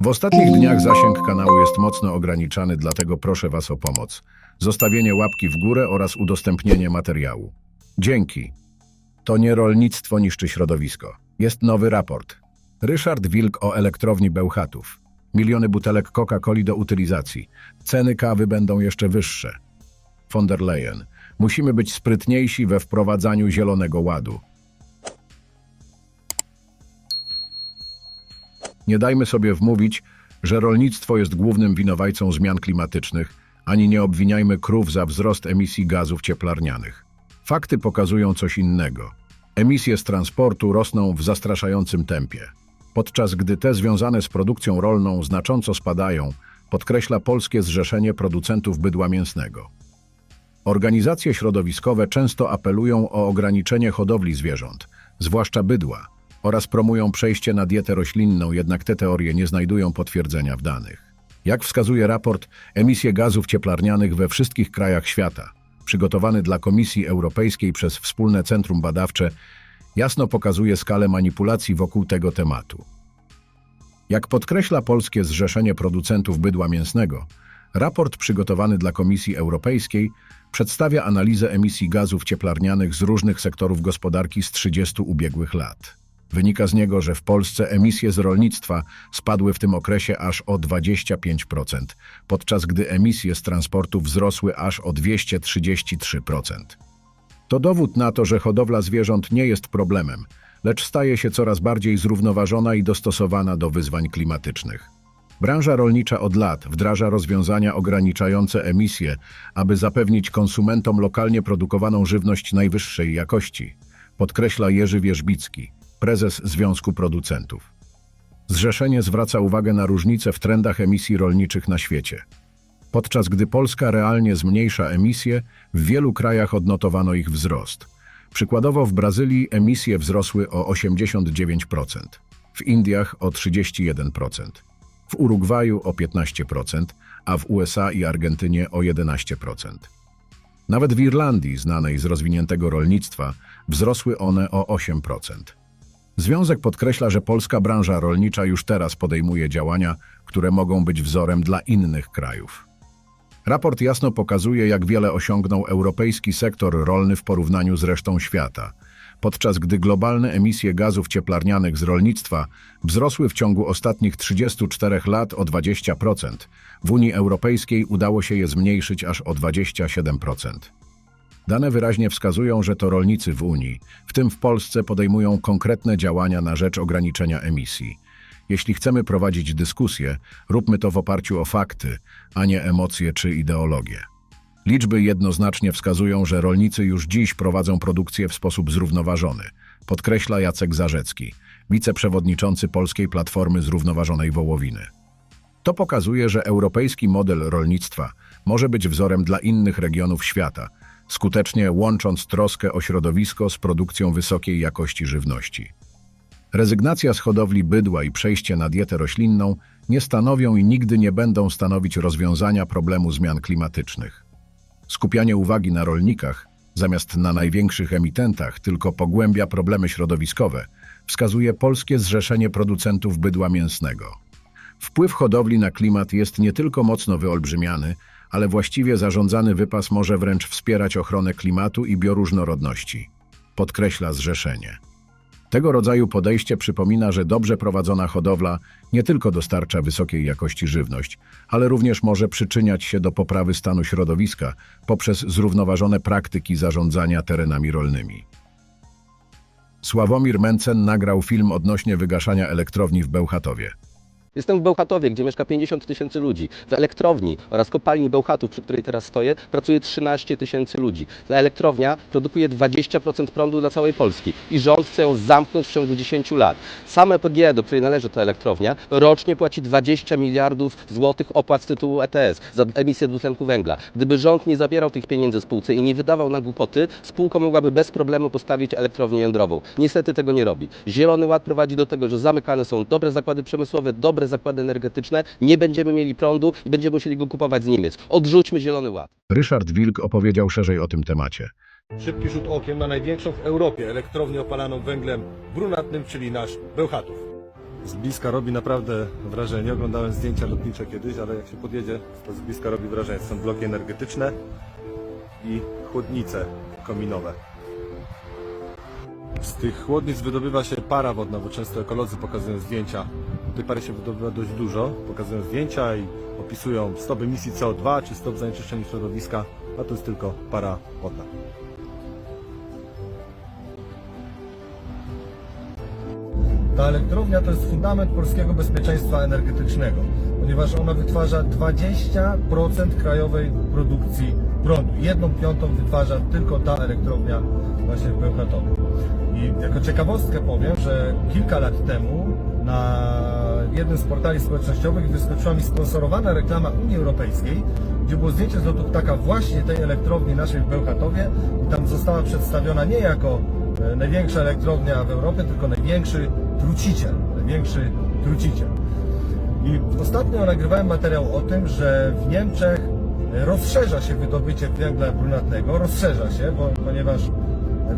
W ostatnich dniach zasięg kanału jest mocno ograniczany, dlatego proszę Was o pomoc. Zostawienie łapki w górę oraz udostępnienie materiału. Dzięki. To nie rolnictwo niszczy środowisko. Jest nowy raport. Ryszard Wilk o elektrowni Bełchatów. Miliony butelek Coca-Coli do utylizacji. Ceny kawy będą jeszcze wyższe. Von der Leyen. Musimy być sprytniejsi we wprowadzaniu zielonego ładu. Nie dajmy sobie wmówić, że rolnictwo jest głównym winowajcą zmian klimatycznych, ani nie obwiniajmy krów za wzrost emisji gazów cieplarnianych. Fakty pokazują coś innego. Emisje z transportu rosną w zastraszającym tempie, podczas gdy te związane z produkcją rolną znacząco spadają, podkreśla Polskie Zrzeszenie Producentów Bydła Mięsnego. Organizacje środowiskowe często apelują o ograniczenie hodowli zwierząt, zwłaszcza bydła, oraz promują przejście na dietę roślinną, jednak te teorie nie znajdują potwierdzenia w danych. Jak wskazuje raport Emisje gazów cieplarnianych we wszystkich krajach świata, przygotowany dla Komisji Europejskiej przez Wspólne Centrum Badawcze, jasno pokazuje skalę manipulacji wokół tego tematu. Jak podkreśla Polskie Zrzeszenie Producentów Bydła Mięsnego, raport przygotowany dla Komisji Europejskiej przedstawia analizę emisji gazów cieplarnianych z różnych sektorów gospodarki z 30 ubiegłych lat. Wynika z niego, że w Polsce emisje z rolnictwa spadły w tym okresie aż o 25%, podczas gdy emisje z transportu wzrosły aż o 233%. To dowód na to, że hodowla zwierząt nie jest problemem, lecz staje się coraz bardziej zrównoważona i dostosowana do wyzwań klimatycznych. Branża rolnicza od lat wdraża rozwiązania ograniczające emisje, aby zapewnić konsumentom lokalnie produkowaną żywność najwyższej jakości, podkreśla Jerzy Wierzbicki, prezes Związku Producentów. Zrzeszenie zwraca uwagę na różnice w trendach emisji rolniczych na świecie. Podczas gdy Polska realnie zmniejsza emisje, w wielu krajach odnotowano ich wzrost. Przykładowo w Brazylii emisje wzrosły o 89%, w Indiach o 31%, w Urugwaju o 15%, a w USA i Argentynie o 11%. Nawet w Irlandii, znanej z rozwiniętego rolnictwa, wzrosły one o 8%. Związek podkreśla, że polska branża rolnicza już teraz podejmuje działania, które mogą być wzorem dla innych krajów. Raport jasno pokazuje, jak wiele osiągnął europejski sektor rolny w porównaniu z resztą świata, podczas gdy globalne emisje gazów cieplarnianych z rolnictwa wzrosły w ciągu ostatnich 34 lat o 20%. W Unii Europejskiej udało się je zmniejszyć aż o 27%. Dane wyraźnie wskazują, że to rolnicy w Unii, w tym w Polsce, podejmują konkretne działania na rzecz ograniczenia emisji. Jeśli chcemy prowadzić dyskusję, róbmy to w oparciu o fakty, a nie emocje czy ideologie. Liczby jednoznacznie wskazują, że rolnicy już dziś prowadzą produkcję w sposób zrównoważony, podkreśla Jacek Zarzecki, wiceprzewodniczący Polskiej Platformy Zrównoważonej Wołowiny. To pokazuje, że europejski model rolnictwa może być wzorem dla innych regionów świata, skutecznie łącząc troskę o środowisko z produkcją wysokiej jakości żywności. Rezygnacja z hodowli bydła i przejście na dietę roślinną nie stanowią i nigdy nie będą stanowić rozwiązania problemu zmian klimatycznych. Skupianie uwagi na rolnikach, zamiast na największych emitentach, tylko pogłębia problemy środowiskowe, wskazuje Polskie Zrzeszenie Producentów Bydła Mięsnego. Wpływ hodowli na klimat jest nie tylko mocno wyolbrzymiany, ale właściwie zarządzany wypas może wręcz wspierać ochronę klimatu i bioróżnorodności, podkreśla zrzeszenie. Tego rodzaju podejście przypomina, że dobrze prowadzona hodowla nie tylko dostarcza wysokiej jakości żywność, ale również może przyczyniać się do poprawy stanu środowiska poprzez zrównoważone praktyki zarządzania terenami rolnymi. Sławomir Mencen nagrał film odnośnie wygaszania elektrowni w Bełchatowie. Jestem w Bełchatowie, gdzie mieszka 50 tysięcy ludzi. W elektrowni oraz kopalni Bełchatów, przy której teraz stoję, pracuje 13 tysięcy ludzi. Ta elektrownia produkuje 20% prądu dla całej Polski i rząd chce ją zamknąć w ciągu 10 lat. Same PGE, do której należy ta elektrownia, rocznie płaci 20 miliardów złotych opłat z tytułu ETS za emisję dwutlenku węgla. Gdyby rząd nie zabierał tych pieniędzy spółce i nie wydawał na głupoty, spółka mogłaby bez problemu postawić elektrownię jądrową. Niestety tego nie robi. Zielony Ład prowadzi do tego, że zamykane są dobre zakłady przemysłowe, dobre zakłady energetyczne, nie będziemy mieli prądu i będziemy musieli go kupować z Niemiec. Odrzućmy Zielony Ład. Ryszard Wilk opowiedział szerzej o tym temacie. Szybki rzut okiem na największą w Europie elektrownię opalaną węglem brunatnym, czyli nasz Bełchatów. Z bliska robi naprawdę wrażenie. Oglądałem zdjęcia lotnicze kiedyś, ale jak się podjedzie, to z bliska robi wrażenie. Są bloki energetyczne i chłodnice kominowe. Z tych chłodnic wydobywa się para wodna, bo często ekolodzy pokazują zdjęcia. Tej pary się wydobywa dość dużo, pokazują zdjęcia i opisują stop emisji CO2 czy stop zanieczyszczenia środowiska, a to jest tylko para wodna. Ta elektrownia to jest fundament polskiego bezpieczeństwa energetycznego, ponieważ ona wytwarza 20% krajowej produkcji prądu. Jedną piątą wytwarza tylko ta elektrownia właśnie w Bełchatowie. I jako ciekawostkę powiem, że kilka lat temu na jednym z portali społecznościowych wyskoczyła mi sponsorowana reklama Unii Europejskiej, gdzie było zdjęcie z lotu ptaka właśnie tej elektrowni naszej w Bełchatowie i tam została przedstawiona nie jako e, największa elektrownia w Europie, tylko największy truciciel, największy truciciel. I ostatnio nagrywałem materiał o tym, że w Niemczech rozszerza się wydobycie węgla brunatnego, rozszerza się, bo, ponieważ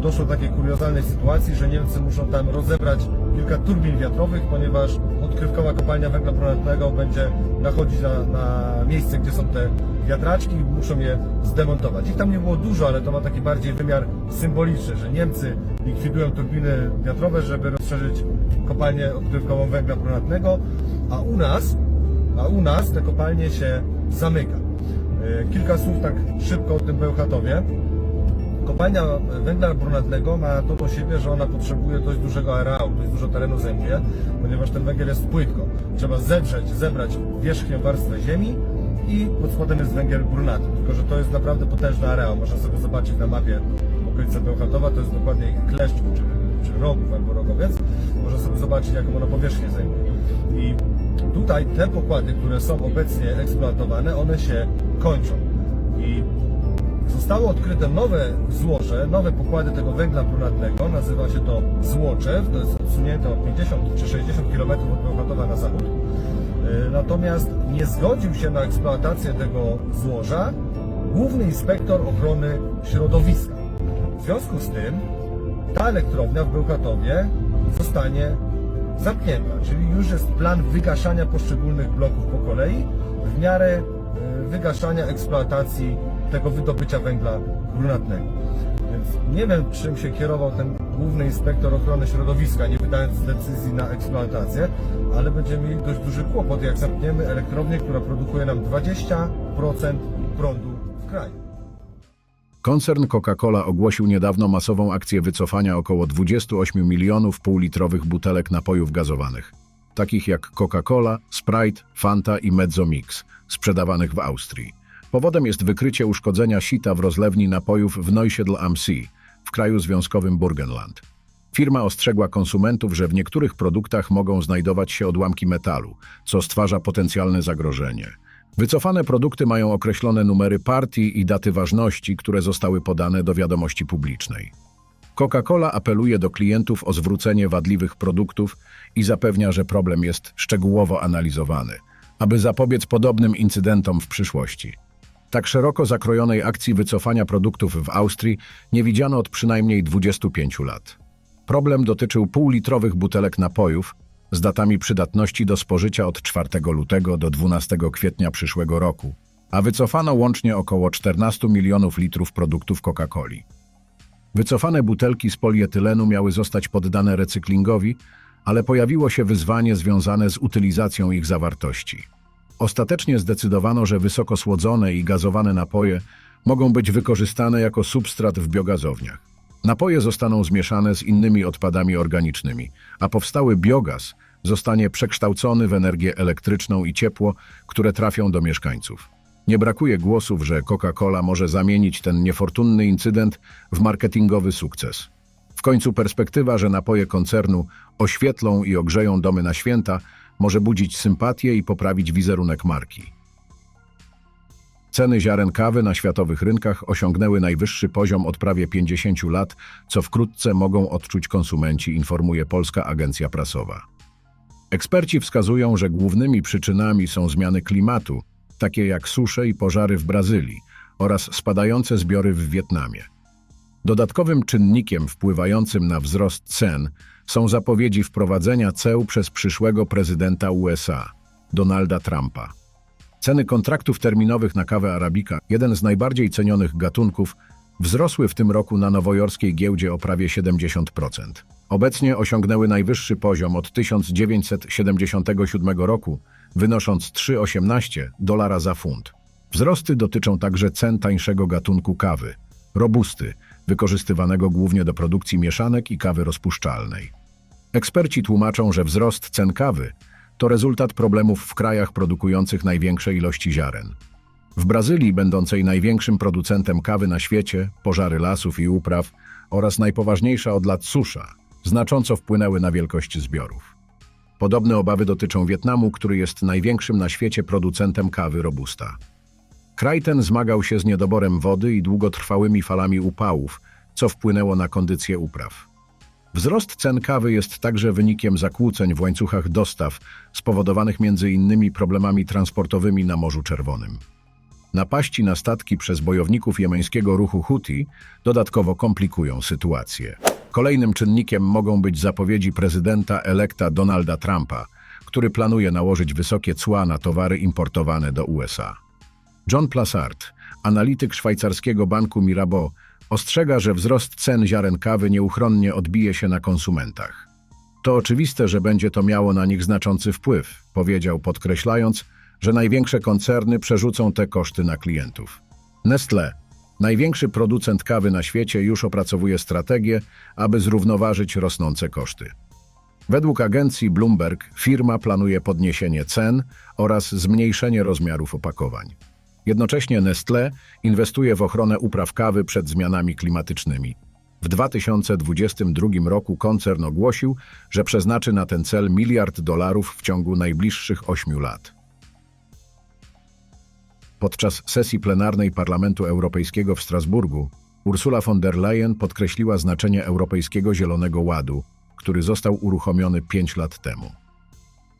doszło do takiej kuriozalnej sytuacji, że Niemcy muszą tam rozebrać kilka turbin wiatrowych, ponieważ odkrywkowa kopalnia węgla brunatnego będzie nachodzić na, na miejsce, gdzie są te wiatraczki i muszą je zdemontować. Ich tam nie było dużo, ale to ma taki bardziej wymiar symboliczny, że Niemcy likwidują turbiny wiatrowe, żeby rozszerzyć kopalnię odkrywkową węgla brunatnego, a u nas, a u nas te kopalnie się zamyka. E, Kilka słów tak szybko o tym Bełchatowie. Kopalnia węgla brunatnego ma to do siebie, że ona potrzebuje dość dużego areału, dość dużo terenu zajmuje, ponieważ ten węgiel jest płytko. Trzeba zedrzeć, zebrać wierzchnią warstwę ziemi i pod spodem jest węgiel brunatny. Tylko, że to jest naprawdę potężny areał. Można sobie zobaczyć na mapie okolice Bełchatowa, to jest dokładnie Kleszczów czy, czy Rogów albo Rogowiec. Można sobie zobaczyć, jaką ona powierzchnię zajmuje. I tutaj te pokłady, które są obecnie eksploatowane, one się kończą. I Zostało odkryte nowe złoże, nowe pokłady tego węgla brunatnego, nazywa się to Złoczew, to jest odsunięte o 50 czy 60 km od Bełchatowa na zachód. Yy, Natomiast nie zgodził się na eksploatację tego złoża główny inspektor ochrony środowiska. W związku z tym ta elektrownia w Bełchatowie zostanie zamknięta, czyli już jest plan wygaszania poszczególnych bloków po kolei w miarę e, wygaszania eksploatacji tego wydobycia węgla brunatnego. Więc nie wiem, czym się kierował ten główny inspektor ochrony środowiska, nie wydając decyzji na eksploatację, ale będziemy mieli dość duży kłopot, jak zamkniemy elektrownię, która produkuje nam 20% prądu w kraju. Koncern Coca-Cola ogłosił niedawno masową akcję wycofania około 28 milionów półlitrowych butelek napojów gazowanych, takich jak Coca-Cola, Sprite, Fanta i Mezzomix, sprzedawanych w Austrii. Powodem jest wykrycie uszkodzenia sita w rozlewni napojów w Neusiedl am See, w kraju związkowym Burgenland. Firma ostrzegła konsumentów, że w niektórych produktach mogą znajdować się odłamki metalu, co stwarza potencjalne zagrożenie. Wycofane produkty mają określone numery partii i daty ważności, które zostały podane do wiadomości publicznej. Coca-Cola apeluje do klientów o zwrócenie wadliwych produktów i zapewnia, że problem jest szczegółowo analizowany, aby zapobiec podobnym incydentom w przyszłości. Tak szeroko zakrojonej akcji wycofania produktów w Austrii nie widziano od przynajmniej 25 lat. Problem dotyczył półlitrowych butelek napojów z datami przydatności do spożycia od 4 lutego do 12 kwietnia przyszłego roku, a wycofano łącznie około 14 milionów litrów produktów Coca-Coli. Wycofane butelki z polietylenu miały zostać poddane recyklingowi, ale pojawiło się wyzwanie związane z utylizacją ich zawartości. Ostatecznie zdecydowano, że wysoko słodzone i gazowane napoje mogą być wykorzystane jako substrat w biogazowniach. Napoje zostaną zmieszane z innymi odpadami organicznymi, a powstały biogaz zostanie przekształcony w energię elektryczną i ciepło, które trafią do mieszkańców. Nie brakuje głosów, że Coca-Cola może zamienić ten niefortunny incydent w marketingowy sukces. W końcu perspektywa, że napoje koncernu oświetlą i ogrzeją domy na święta, może budzić sympatię i poprawić wizerunek marki. Ceny ziaren kawy na światowych rynkach osiągnęły najwyższy poziom od prawie 50 lat, co wkrótce mogą odczuć konsumenci, informuje Polska Agencja Prasowa. Eksperci wskazują, że głównymi przyczynami są zmiany klimatu, takie jak susze i pożary w Brazylii oraz spadające zbiory w Wietnamie. Dodatkowym czynnikiem wpływającym na wzrost cen są zapowiedzi wprowadzenia ceł przez przyszłego prezydenta USA, Donalda Trumpa. Ceny kontraktów terminowych na kawę arabika, jeden z najbardziej cenionych gatunków, wzrosły w tym roku na nowojorskiej giełdzie o prawie 70%. Obecnie osiągnęły najwyższy poziom od 1977 roku, wynosząc 3,18 dolara za funt. Wzrosty dotyczą także cen tańszego gatunku kawy, robusty, wykorzystywanego głównie do produkcji mieszanek i kawy rozpuszczalnej. Eksperci tłumaczą, że wzrost cen kawy to rezultat problemów w krajach produkujących największe ilości ziaren. W Brazylii, będącej największym producentem kawy na świecie, pożary lasów i upraw oraz najpoważniejsza od lat susza, znacząco wpłynęły na wielkość zbiorów. Podobne obawy dotyczą Wietnamu, który jest największym na świecie producentem kawy robusta. Kraj ten zmagał się z niedoborem wody i długotrwałymi falami upałów, co wpłynęło na kondycję upraw. Wzrost cen kawy jest także wynikiem zakłóceń w łańcuchach dostaw, spowodowanych m.in. problemami transportowymi na Morzu Czerwonym. Napaści na statki przez bojowników jemeńskiego ruchu Houthi dodatkowo komplikują sytuację. Kolejnym czynnikiem mogą być zapowiedzi prezydenta elekta Donalda Trumpa, który planuje nałożyć wysokie cła na towary importowane do USA. John Plassard, analityk szwajcarskiego banku Mirabeau, ostrzega, że wzrost cen ziaren kawy nieuchronnie odbije się na konsumentach. To oczywiste, że będzie to miało na nich znaczący wpływ, powiedział, podkreślając, że największe koncerny przerzucą te koszty na klientów. Nestlé, największy producent kawy na świecie, już opracowuje strategię, aby zrównoważyć rosnące koszty. Według agencji Bloomberg firma planuje podniesienie cen oraz zmniejszenie rozmiarów opakowań. Jednocześnie Nestlé inwestuje w ochronę upraw kawy przed zmianami klimatycznymi. W 2022 roku koncern ogłosił, że przeznaczy na ten cel miliard dolarów w ciągu najbliższych ośmiu lat. Podczas sesji plenarnej Parlamentu Europejskiego w Strasburgu Ursula von der Leyen podkreśliła znaczenie Europejskiego Zielonego Ładu, który został uruchomiony pięć lat temu.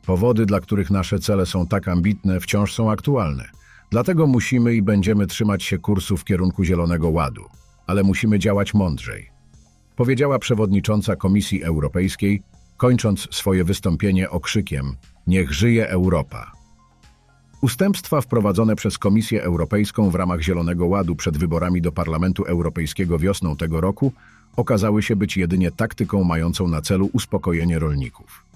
Powody, dla których nasze cele są tak ambitne, wciąż są aktualne. Dlatego musimy i będziemy trzymać się kursu w kierunku Zielonego Ładu, ale musimy działać mądrzej. Powiedziała przewodnicząca Komisji Europejskiej, kończąc swoje wystąpienie okrzykiem: Niech żyje Europa! Ustępstwa wprowadzone przez Komisję Europejską w ramach Zielonego Ładu przed wyborami do Parlamentu Europejskiego wiosną tego roku okazały się być jedynie taktyką mającą na celu uspokojenie rolników.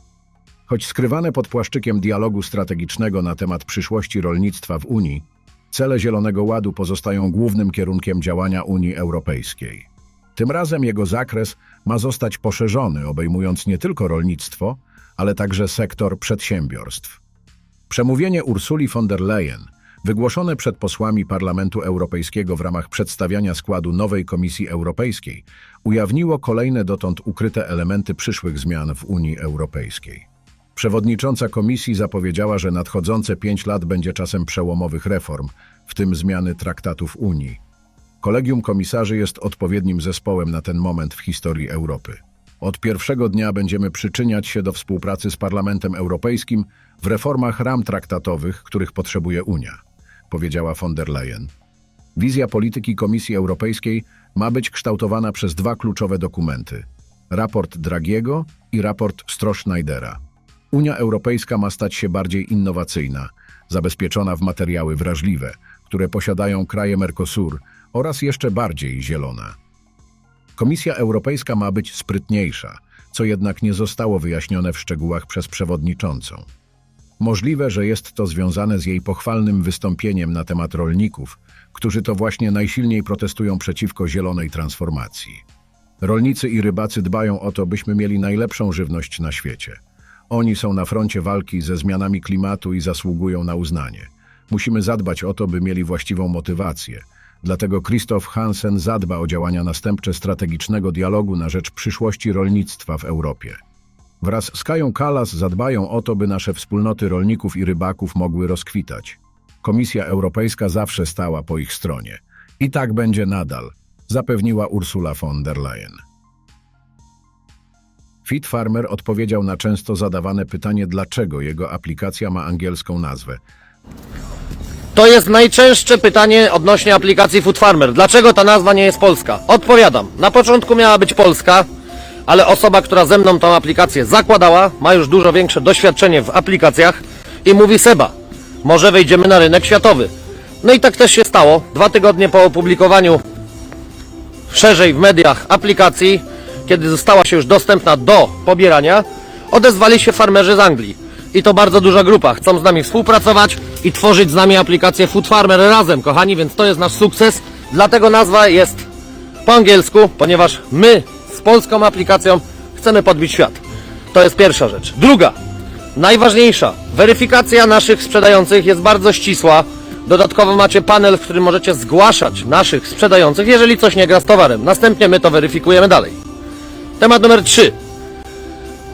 Choć skrywane pod płaszczykiem dialogu strategicznego na temat przyszłości rolnictwa w Unii, cele Zielonego Ładu pozostają głównym kierunkiem działania Unii Europejskiej. Tym razem jego zakres ma zostać poszerzony, obejmując nie tylko rolnictwo, ale także sektor przedsiębiorstw. Przemówienie Ursuli von der Leyen, wygłoszone przed posłami Parlamentu Europejskiego w ramach przedstawiania składu nowej Komisji Europejskiej, ujawniło kolejne dotąd ukryte elementy przyszłych zmian w Unii Europejskiej. Przewodnicząca komisji zapowiedziała, że nadchodzące pięć lat będzie czasem przełomowych reform, w tym zmiany traktatów Unii. Kolegium komisarzy jest odpowiednim zespołem na ten moment w historii Europy. Od pierwszego dnia będziemy przyczyniać się do współpracy z Parlamentem Europejskim w reformach ram traktatowych, których potrzebuje Unia, powiedziała von der Leyen. Wizja polityki Komisji Europejskiej ma być kształtowana przez dwa kluczowe dokumenty: raport Dragiego i raport Stroschneidera. Unia Europejska ma stać się bardziej innowacyjna, zabezpieczona w materiały wrażliwe, które posiadają kraje Mercosur oraz jeszcze bardziej zielona. Komisja Europejska ma być sprytniejsza, co jednak nie zostało wyjaśnione w szczegółach przez przewodniczącą. Możliwe, że jest to związane z jej pochwalnym wystąpieniem na temat rolników, którzy to właśnie najsilniej protestują przeciwko zielonej transformacji. Rolnicy i rybacy dbają o to, byśmy mieli najlepszą żywność na świecie. Oni są na froncie walki ze zmianami klimatu i zasługują na uznanie. Musimy zadbać o to, by mieli właściwą motywację. Dlatego Christoph Hansen zadba o działania następcze strategicznego dialogu na rzecz przyszłości rolnictwa w Europie. Wraz z Kają Kalas zadbają o to, by nasze wspólnoty rolników i rybaków mogły rozkwitać. Komisja Europejska zawsze stała po ich stronie. I tak będzie nadal, zapewniła Ursula von der Leyen. Fit Farmer odpowiedział na często zadawane pytanie, dlaczego jego aplikacja ma angielską nazwę. To jest najczęstsze pytanie odnośnie aplikacji Food Farmer. Dlaczego ta nazwa nie jest polska? Odpowiadam. Na początku miała być polska, ale osoba, która ze mną tą aplikację zakładała, ma już dużo większe doświadczenie w aplikacjach i mówi Seba, może wejdziemy na rynek światowy. No i tak też się stało. Dwa tygodnie po opublikowaniu szerzej w mediach aplikacji, kiedy została się już dostępna do pobierania, odezwali się farmerzy z Anglii. I to bardzo duża grupa. Chcą z nami współpracować i tworzyć z nami aplikację Food Farmer razem, kochani, więc to jest nasz sukces. Dlatego nazwa jest po angielsku, ponieważ my z polską aplikacją chcemy podbić świat. To jest pierwsza rzecz. Druga, najważniejsza, weryfikacja naszych sprzedających jest bardzo ścisła. Dodatkowo macie panel, w którym możecie zgłaszać naszych sprzedających, jeżeli coś nie gra z towarem. Następnie my to weryfikujemy dalej. Temat numer 3.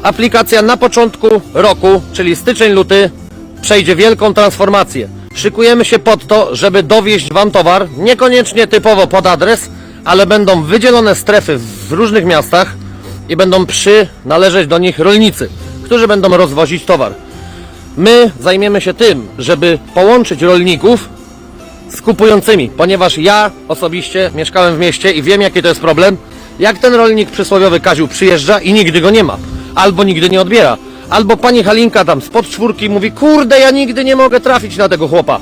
Aplikacja na początku roku, czyli styczeń-luty, przejdzie wielką transformację. Szykujemy się pod to, żeby dowieść Wam towar, niekoniecznie typowo pod adres, ale będą wydzielone strefy w różnych miastach i będą przynależeć do nich rolnicy, którzy będą rozwozić towar. My zajmiemy się tym, żeby połączyć rolników z kupującymi, ponieważ ja osobiście mieszkałem w mieście i wiem jaki to jest problem. Jak ten rolnik przysłowiowy Kaziu przyjeżdża i nigdy go nie ma, albo nigdy nie odbiera, albo pani Halinka tam spod czwórki mówi, kurde ja nigdy nie mogę trafić na tego chłopa.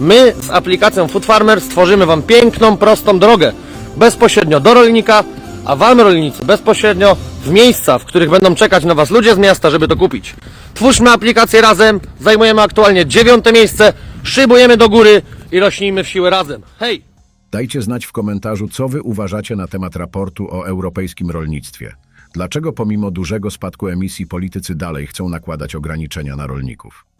My z aplikacją Food Farmer stworzymy Wam piękną, prostą drogę, bezpośrednio do rolnika, a Wam rolnicy bezpośrednio w miejsca, w których będą czekać na Was ludzie z miasta, żeby to kupić. Twórzmy aplikację razem, zajmujemy aktualnie dziewiąte miejsce, szybujemy do góry i rośnijmy w siłę razem. Hej! Dajcie znać w komentarzu, co wy uważacie na temat raportu o europejskim rolnictwie. Dlaczego pomimo dużego spadku emisji politycy dalej chcą nakładać ograniczenia na rolników?